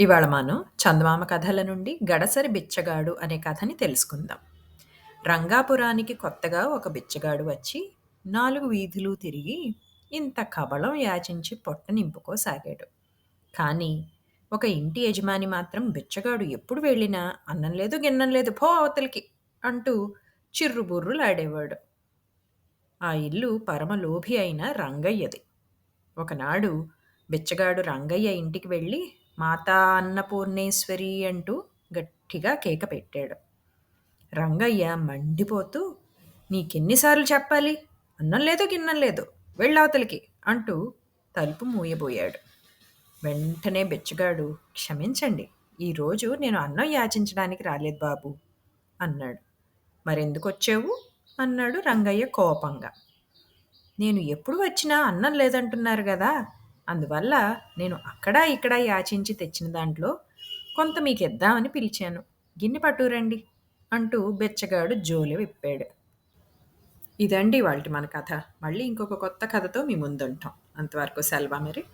ఇవాళ మనం చందమామ కథల నుండి గడసరి బిచ్చగాడు అనే కథని తెలుసుకుందాం. రంగాపురానికి కొత్తగా ఒక బిచ్చగాడు వచ్చి నాలుగు వీధులు తిరిగి ఇంత కబళం యాచించి పొట్ట నింపుకోసాగాడు. కానీ ఒక ఇంటి యజమాని మాత్రం బిచ్చగాడు ఎప్పుడు వెళ్ళినా అన్నం లేదు గిన్నం లేదు పో అవతలికి అంటూ చిర్రుబుర్రులాడేవాడు. ఆ ఇల్లు పరమలోభి అయిన రంగయ్యది. ఒకనాడు బిచ్చగాడు రంగయ్య ఇంటికి వెళ్ళి మాతా అన్నపూర్ణేశ్వరి అంటూ గట్టిగా కేక పెట్టాడు. రంగయ్య మండిపోతూ నీకెన్నిసార్లు చెప్పాలి అన్నం లేదు గిన్నం లేదు వెళ్ళవతలికి అంటూ తలుపు మూయబోయాడు. వెంటనే బెచ్చగాడు క్షమించండి ఈరోజు నేను అన్నం యాచించడానికి రాలేదు బాబు అన్నాడు. మరెందుకు వచ్చావు అన్నాడు రంగయ్య కోపంగా. నేను ఎప్పుడు వచ్చినా అన్నం లేదంటున్నారు కదా అందువల్ల నేను అక్కడా ఇక్కడా యాచించి తెచ్చిన దాంట్లో కొంత మీకిద్దామని పిలిచాను. గిన్నె పట్టురండి అంటూ బెచ్చగాడు జోలె విప్పాడు. ఇదండి వాళ్ళకి మన కథ. మళ్ళీ ఇంకొక కొత్త కథతో మీ ముందుంటాం. అంతవరకు సెలవా మరి.